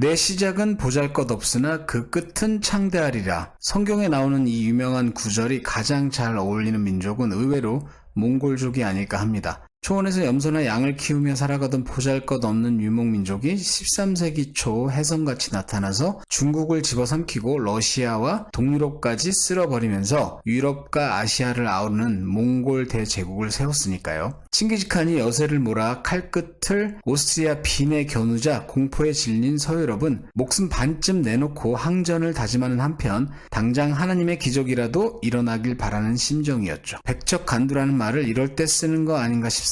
내 시작은 보잘 것 없으나 그 끝은 창대하리라. 성경에 나오는 이 유명한 구절이 가장 잘 어울리는 민족은 의외로 몽골족이 아닐까 합니다. 초원에서 염소나 양을 키우며 살아가던 보잘것 없는 유목민족이 13세기 초 해성같이 나타나서 중국을 집어삼키고 러시아와 동유럽까지 쓸어버리면서 유럽과 아시아를 아우르는 몽골 대제국을 세웠으니까요. 칭기즈칸이 여세를 몰아 칼끝을 오스트리아 빈에 겨누자 공포에 질린 서유럽은 목숨 반쯤 내놓고 항전을 다짐하는 한편 당장 하나님의 기적이라도 일어나길 바라는 심정이었죠. 백척 간두라는 말을 이럴 때 쓰는 거 아닌가 싶습니다.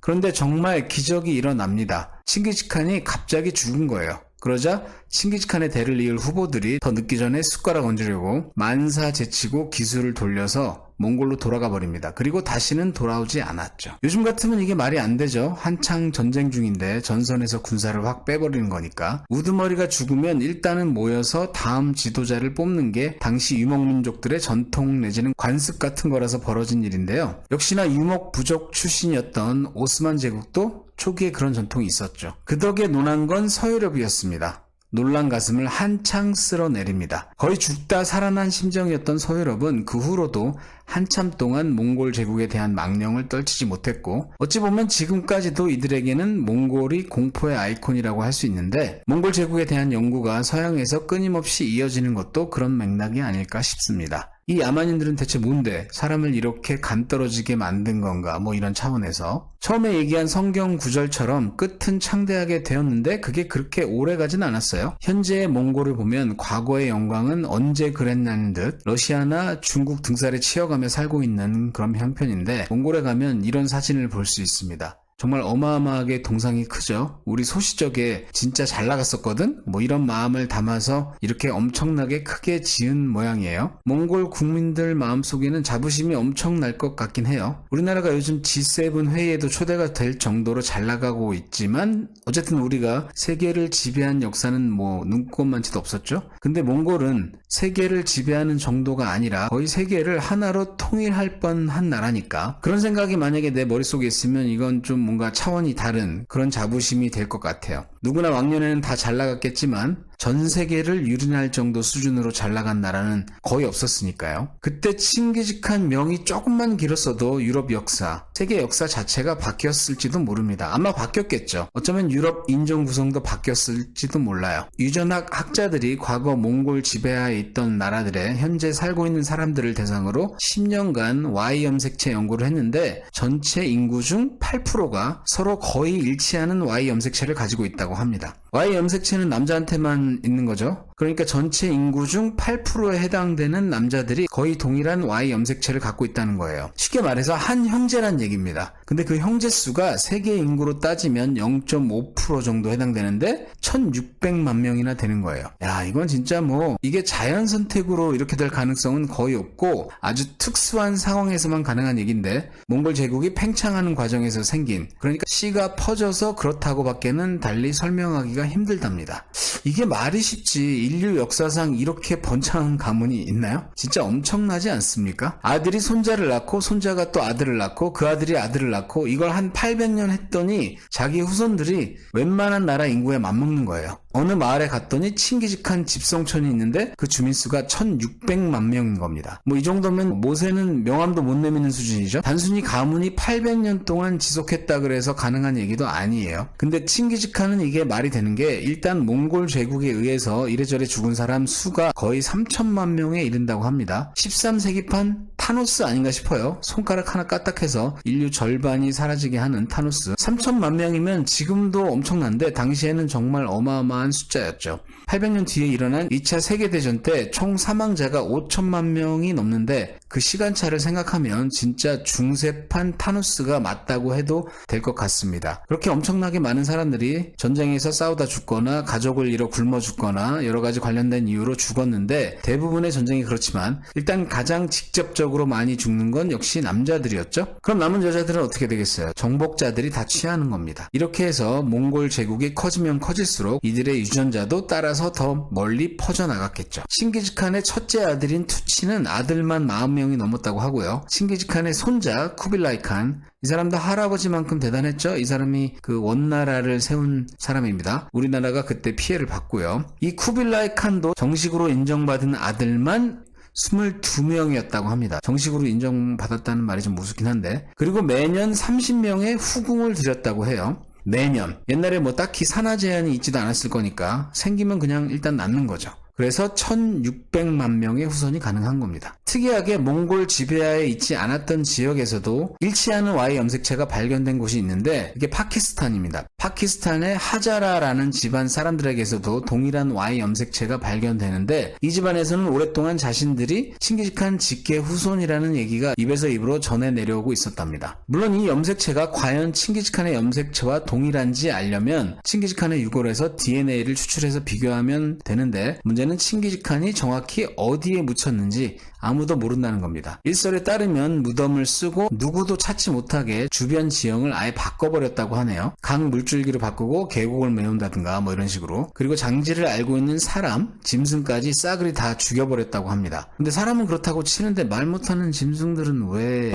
그런데 정말 기적이 일어납니다. 칭기즈칸이 갑자기 죽은 거예요. 그러자 칭기즈칸의 대를 이을 후보들이 더 늦기 전에 숟가락 얹으려고 만사 제치고 기술을 돌려서 몽골로 돌아가 버립니다. 그리고 다시는 돌아오지 않았죠. 요즘 같으면 이게 말이 안 되죠. 한창 전쟁 중인데 전선에서 군사를 확 빼버리는 거니까. 우두머리가 죽으면 일단은 모여서 다음 지도자를 뽑는 게 당시 유목민족들의 전통 내지는 관습 같은 거라서 벌어진 일인데요. 역시나 유목 부족 출신이었던 오스만 제국도 초기에 그런 전통이 있었죠. 그 덕에 논한 건 서유럽이었습니다. 놀란 가슴을 한창 쓸어내립니다. 거의 죽다 살아난 심정이었던 서유럽은 그 후로도 한참 동안 몽골 제국에 대한 망령을 떨치지 못했고 어찌 보면 지금까지도 이들에게는 몽골이 공포의 아이콘이라고 할 수 있는데 몽골 제국에 대한 연구가 서양에서 끊임없이 이어지는 것도 그런 맥락이 아닐까 싶습니다. 이 야만인들은 대체 뭔데 사람을 이렇게 간 떨어지게 만든 건가 뭐 이런 차원에서 처음에 얘기한 성경 구절처럼 끝은 창대하게 되었는데 그게 그렇게 오래 가진 않았어요. 현재의 몽골을 보면 과거의 영광은 언제 그랬냐는 듯 러시아나 중국 등살에 치여가며 살고 있는 그런 형편인데 몽골에 가면 이런 사진을 볼 수 있습니다. 정말 어마어마하게 동상이 크죠. 우리 소시적에 진짜 잘 나갔었거든? 뭐 이런 마음을 담아서 이렇게 엄청나게 크게 지은 모양이에요. 몽골 국민들 마음속에는 자부심이 엄청날 것 같긴 해요. 우리나라가 요즘 G7 회의에도 초대가 될 정도로 잘 나가고 있지만 어쨌든 우리가 세계를 지배한 역사는 뭐 눈꼽만치도 없었죠. 근데 몽골은 세계를 지배하는 정도가 아니라 거의 세계를 하나로 통일할 뻔한 나라니까 그런 생각이 만약에 내 머릿속에 있으면 이건 좀 뭔가 차원이 다른 그런 자부심이 될 것 같아요. 누구나 왕년에는 다 잘 나갔겠지만 전 세계를 유린할 정도 수준으로 잘 나간 나라는 거의 없었으니까요. 그때 칭기직한 명이 조금만 길었어도 유럽 역사, 세계 역사 자체가 바뀌었을지도 모릅니다. 아마 바뀌었겠죠. 어쩌면 유럽 인종 구성도 바뀌었을지도 몰라요. 유전학 학자들이 과거 몽골 지배하에 있던 나라들의 현재 살고 있는 사람들을 대상으로 10년간 Y 염색체 연구를 했는데 전체 인구 중 8%가 서로 거의 일치하는 Y 염색체를 가지고 있다고 합니다. Y 염색체는 남자한테만 있는 거죠. 그러니까 전체 인구 중 8%에 해당되는 남자들이 거의 동일한 Y 염색체를 갖고 있다는 거예요. 쉽게 말해서 한 형제란 얘기입니다. 근데 그 형제 수가 세계 인구로 따지면 0.5% 정도 해당되는데 1600만 명이나 되는 거예요. 야, 이건 진짜 뭐 이게 자연 선택으로 이렇게 될 가능성은 거의 없고 아주 특수한 상황에서만 가능한 얘기인데 몽골 제국이 팽창하는 과정에서 생긴 그러니까 씨가 퍼져서 그렇다고 밖에는 달리 설명하기가 힘들답니다. 이게 말이 쉽지 인류 역사상 이렇게 번창한 가문이 있나요? 진짜 엄청나지 않습니까? 아들이 손자를 낳고 손자가 또 아들을 낳고 그 아들이 아들을 낳고 이걸 한 800년 했더니 자기 후손들이 웬만한 나라 인구에 맞먹는 거예요. 어느 마을에 갔더니 칭기직한 집성촌이 있는데 그 주민수가 1600만 명인 겁니다. 뭐 이 정도면 모세는 명함도 못 내미는 수준이죠. 단순히 가문이 800년 동안 지속했다 그래서 가능한 얘기도 아니에요. 근데 칭기직한은 이게 말이 되는 게 일단 몽골 제국에 의해서 이래저래 죽은 사람 수가 거의 3천만 명에 이른다고 합니다. 13세기판 타노스 아닌가 싶어요. 손가락 하나 까딱해서 인류 절반이 사라지게 하는 타노스. 3천만 명이면 지금도 엄청난데 당시에는 정말 어마어마한 숫자였죠. 800년 뒤에 일어난 2차 세계대전 때 총 사망자가 5천만 명이 넘는데 그 시간차를 생각하면 진짜 중세판 타노스가 맞다고 해도 될 것 같습니다. 그렇게 엄청나게 많은 사람들이 전쟁에서 싸우다 죽거나 가족을 잃어 굶어 죽거나 여러 가지 관련된 이유로 죽었는데 대부분의 전쟁이 그렇지만 일단 가장 직접적으로 많이 죽는 건 역시 남자들이었죠. 그럼 남은 여자들은 어떻게 되겠어요? 정복자들이 다 취하는 겁니다. 이렇게 해서 몽골 제국이 커지면 커질수록 이들의 유전자도 따라서 더 멀리 퍼져나갔겠죠. 신기즈칸의 첫째 아들인 투치는 아들만 40명 명이 넘었다고 하고요. 칭기즈칸의 손자 쿠빌라이 칸. 이 사람도 할아버지만큼 대단했죠. 이 사람이 그 원나라를 세운 사람입니다. 우리나라가 그때 피해를 봤고요. 이 쿠빌라이 칸도 정식으로 인정받은 아들만 22명이었다고 합니다. 정식으로 인정받았다는 말이 좀 무섭긴 한데. 그리고 매년 30명의 후궁을 들였다고 해요. 매년. 옛날에 뭐 딱히 산하 제한이 있지도 않았을 거니까 생기면 그냥 일단 낳는 거죠. 그래서 1600만 명의 후손이 가능한 겁니다. 특이하게 몽골 지배하에 있지 않았던 지역에서도 일치하는 Y 염색체가 발견된 곳이 있는데 이게 파키스탄입니다. 파키스탄의 하자라라는 집안 사람들에게서도 동일한 Y 염색체가 발견되는데 이 집안에서는 오랫동안 자신들이 칭기즈칸 직계 후손이라는 얘기가 입에서 입으로 전해 내려오고 있었답니다. 물론 이 염색체가 과연 칭기즈칸의 염색체와 동일한지 알려면 칭기즈칸의 유골에서 DNA를 추출해서 비교하면 되는데 문제는 칭기즈칸이 정확히 어디에 묻혔는지 아무도 모른다는 겁니다. 일설에 따르면 무덤을 쓰고 누구도 찾지 못하게 주변 지형을 아예 바꿔버렸다고 하네요. 강 물줄기로 바꾸고 계곡을 메운다든가 뭐 이런 식으로. 그리고 장지를 알고 있는 사람, 짐승까지 싸그리 다 죽여버렸다고 합니다. 근데 사람은 그렇다고 치는데 말 못하는 짐승들은 왜...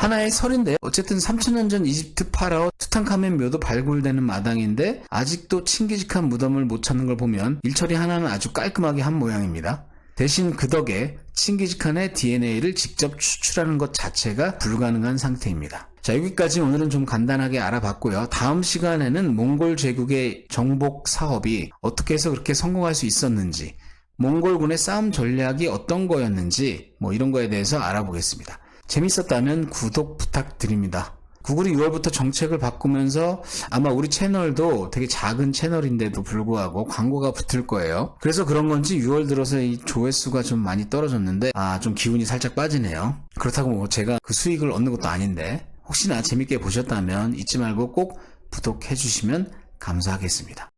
하나의 설인데 어쨌든 3천년 전 이집트 파라오 투탕카멘 묘도 발굴되는 마당인데 아직도 칭기즈칸 무덤을 못 찾는 걸 보면 일처리 하나는 아주 깔끔하게 한 모양입니다. 대신 그 덕에 칭기즈칸의 DNA를 직접 추출하는 것 자체가 불가능한 상태입니다. 자, 여기까지 오늘은 좀 간단하게 알아봤고요. 다음 시간에는 몽골 제국의 정복 사업이 어떻게 해서 그렇게 성공할 수 있었는지, 몽골군의 싸움 전략이 어떤 거였는지, 뭐 이런 거에 대해서 알아보겠습니다. 재밌었다면 구독 부탁드립니다. 구글이 6월부터 정책을 바꾸면서 아마 우리 채널도 되게 작은 채널인데도 불구하고 광고가 붙을 거예요. 그래서 그런 건지 6월 들어서 이 조회수가 좀 많이 떨어졌는데 아 좀 기운이 살짝 빠지네요. 그렇다고 뭐 제가 그 수익을 얻는 것도 아닌데 혹시나 재밌게 보셨다면 잊지 말고 꼭 구독해 주시면 감사하겠습니다.